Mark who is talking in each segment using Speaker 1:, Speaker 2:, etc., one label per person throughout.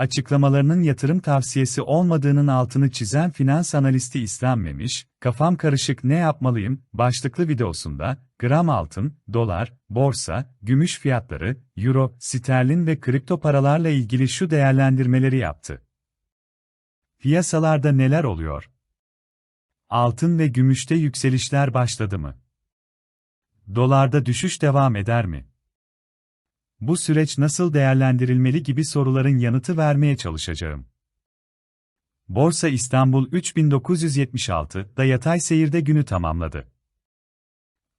Speaker 1: Açıklamalarının yatırım tavsiyesi olmadığının altını çizen finans analisti İslam Memiş, kafam karışık ne yapmalıyım, başlıklı videosunda, gram altın, dolar, borsa, gümüş fiyatları, euro, sterlin ve kripto paralarla ilgili şu değerlendirmeleri yaptı. Piyasalarda neler oluyor? Altın ve gümüşte yükselişler başladı mı? Dolarda düşüş devam eder mi? Bu süreç nasıl değerlendirilmeli gibi soruların yanıtı vermeye çalışacağım. Borsa İstanbul 3976'da yatay seyirde günü tamamladı.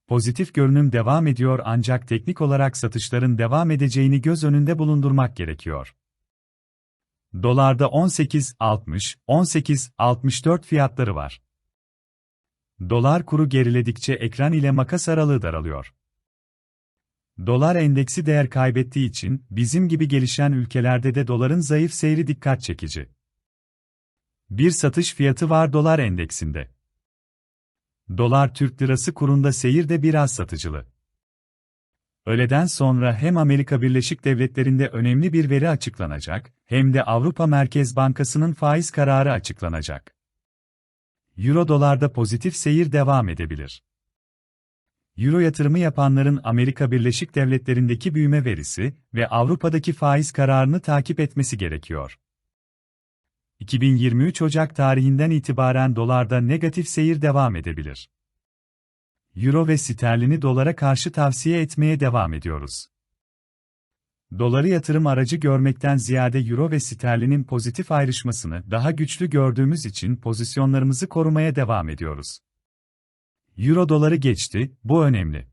Speaker 1: Pozitif görünüm devam ediyor ancak teknik olarak satışların devam edeceğini göz önünde bulundurmak gerekiyor. Dolarda 18.60, 18.64 fiyatları var. Dolar kuru geriledikçe ekran ile makas aralığı daralıyor. Dolar endeksi değer kaybettiği için bizim gibi gelişen ülkelerde de doların zayıf seyri dikkat çekici. Bir satış fiyatı var dolar endeksinde. Dolar Türk lirası kurunda seyir de biraz satıcılı. Öğleden sonra hem Amerika Birleşik Devletleri'nde önemli bir veri açıklanacak, hem de Avrupa Merkez Bankası'nın faiz kararı açıklanacak. Euro dolarda pozitif seyir devam edebilir. Euro yatırımı yapanların Amerika Birleşik Devletleri'ndeki büyüme verisi ve Avrupa'daki faiz kararını takip etmesi gerekiyor. 2023 Ocak tarihinden itibaren dolarda negatif seyir devam edebilir. Euro ve sterlini dolara karşı tavsiye etmeye devam ediyoruz. Doları yatırım aracı görmekten ziyade euro ve sterlinin pozitif ayrışmasını daha güçlü gördüğümüz için pozisyonlarımızı korumaya devam ediyoruz. Euro doları geçti, bu önemli.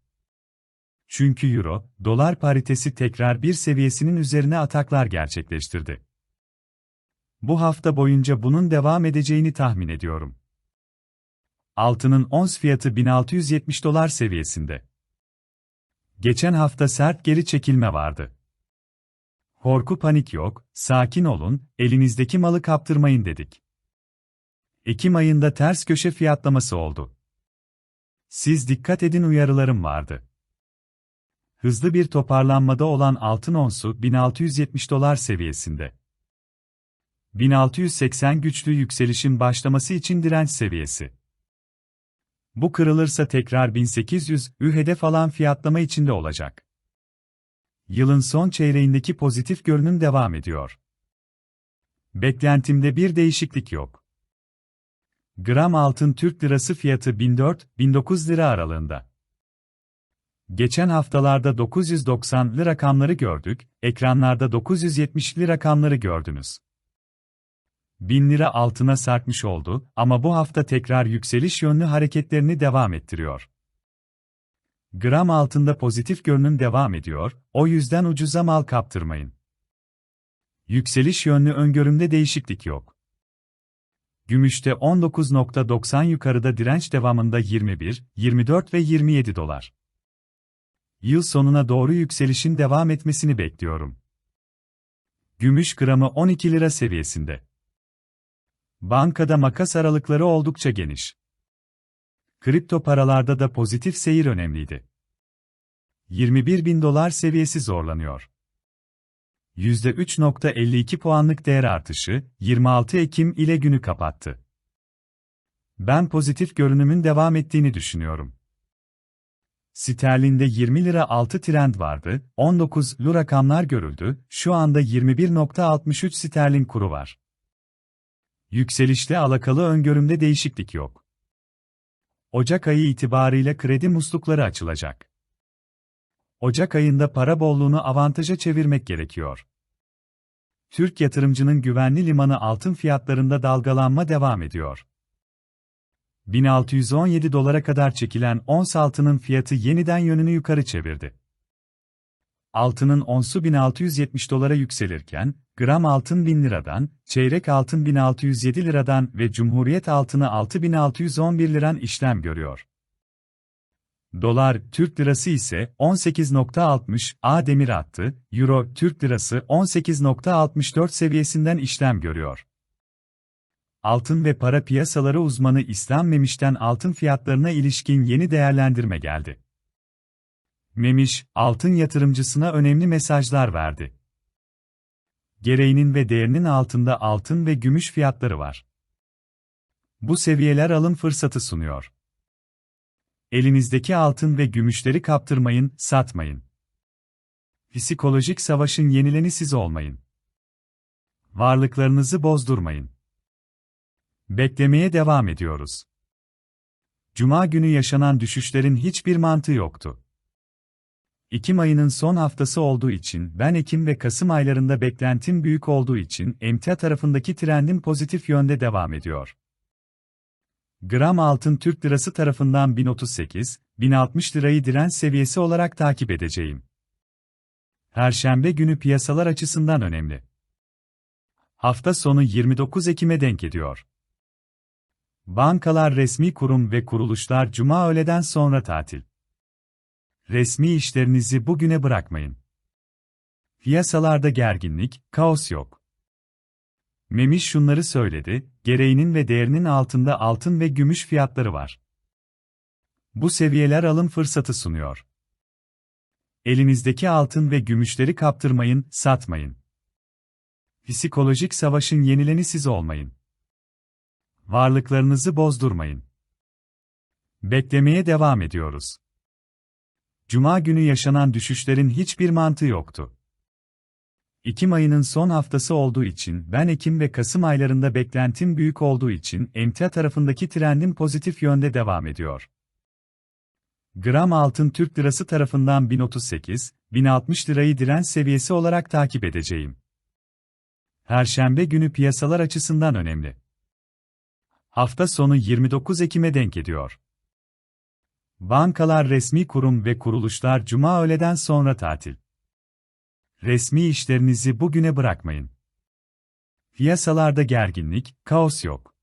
Speaker 1: Çünkü euro, dolar paritesi tekrar bir seviyesinin üzerine ataklar gerçekleştirdi. Bu hafta boyunca bunun devam edeceğini tahmin ediyorum. Altının ons fiyatı 1670 dolar seviyesinde. Geçen hafta sert geri çekilme vardı. Korku panik yok, sakin olun, elinizdeki malı kaptırmayın dedik. Ekim ayında ters köşe fiyatlaması oldu. Siz dikkat edin uyarılarım vardı. Hızlı bir toparlanmada olan altın onsu 1670 dolar seviyesinde. 1680 güçlü yükselişin başlaması için direnç seviyesi. Bu kırılırsa tekrar 1800 ü hedef alan fiyatlama içinde olacak. Yılın son çeyreğindeki pozitif görünüm devam ediyor. Beklentimde bir değişiklik yok. Gram altın Türk lirası fiyatı 1004-1009 lira aralığında. Geçen haftalarda 990'lı rakamları gördük, ekranlarda 970'li rakamları gördünüz. 1000 lira altına sarkmış oldu ama bu hafta tekrar yükseliş yönlü hareketlerini devam ettiriyor. Gram altında pozitif görünüm devam ediyor, o yüzden ucuza mal kaptırmayın. Yükseliş yönlü öngörümde değişiklik yok. Gümüşte 19.90 yukarıda direnç devamında 21, 24 ve 27 dolar. Yıl sonuna doğru yükselişin devam etmesini bekliyorum. Gümüş gramı 12 lira seviyesinde. Bankada makas aralıkları oldukça geniş. Kripto paralarda da pozitif seyir önemliydi. 21 bin dolar seviyesi zorlanıyor. %3.52 puanlık değer artışı, 26 Ekim ile günü kapattı. Ben pozitif görünümün devam ettiğini düşünüyorum. Sterlinde 20 lira altı trend vardı, 19 lu rakamlar görüldü, şu anda 21.63 sterlin kuru var. Yükselişte alakalı öngörümde değişiklik yok. Ocak ayı itibariyle kredi muslukları açılacak. Ocak ayında para bolluğunu avantaja çevirmek gerekiyor. Türk yatırımcının güvenli limanı altın fiyatlarında dalgalanma devam ediyor. 1617 dolara kadar çekilen ons altının fiyatı yeniden yönünü yukarı çevirdi. Altının onsu 1670 dolara yükselirken, gram altın 1000 liradan, çeyrek altın 1607 liradan ve Cumhuriyet altını 6611 liran işlem görüyor. Dolar, Türk lirası ise 18.60 A demir attı, Euro, Türk lirası 18.64 seviyesinden işlem görüyor. Altın ve para piyasaları uzmanı İslam Memiş'ten altın fiyatlarına ilişkin yeni değerlendirme geldi. Memiş, altın yatırımcısına önemli mesajlar verdi. gereğinin ve değerinin altında altın ve gümüş fiyatları var. Bu seviyeler alım fırsatı sunuyor. Elinizdeki altın ve gümüşleri kaptırmayın, satmayın. Psikolojik savaşın yenileni siz olmayın. Varlıklarınızı bozdurmayın. Beklemeye devam ediyoruz. Cuma günü yaşanan düşüşlerin hiçbir mantığı yoktu. Ekim ayının son haftası olduğu için ben Ekim ve Kasım aylarında beklentim büyük olduğu için emtia tarafındaki trendim pozitif yönde devam ediyor. Gram altın Türk lirası tarafından 1038, 1060 lirayı direnç seviyesi olarak takip edeceğim. Perşembe günü piyasalar açısından önemli. Hafta sonu 29 Ekim'e denk ediyor. Bankalar resmi kurum ve kuruluşlar cuma öğleden sonra tatil. Resmi işlerinizi bugüne bırakmayın. Piyasalarda gerginlik, kaos yok. Memiş şunları söyledi, gereğinin ve değerinin altında altın ve gümüş fiyatları var. Bu seviyeler alım fırsatı sunuyor. Elinizdeki altın ve gümüşleri kaptırmayın, satmayın. Psikolojik savaşın yenileni siz olmayın. Varlıklarınızı bozdurmayın. Beklemeye devam ediyoruz. Cuma günü yaşanan düşüşlerin hiçbir mantığı yoktu. Ekim ayının son haftası olduğu için ben Ekim ve Kasım aylarında beklentim büyük olduğu için emtia tarafındaki trendim pozitif yönde devam ediyor. Gram altın Türk lirası tarafından 1038, 1060 lirayı direnç seviyesi olarak takip edeceğim. Perşembe günü piyasalar açısından önemli. Hafta sonu 29 Ekim'e denk ediyor. Bankalar resmi kurum ve kuruluşlar cuma öğleden sonra tatil. Resmi işlerinizi bugüne bırakmayın. Piyasalarda gerginlik, kaos yok.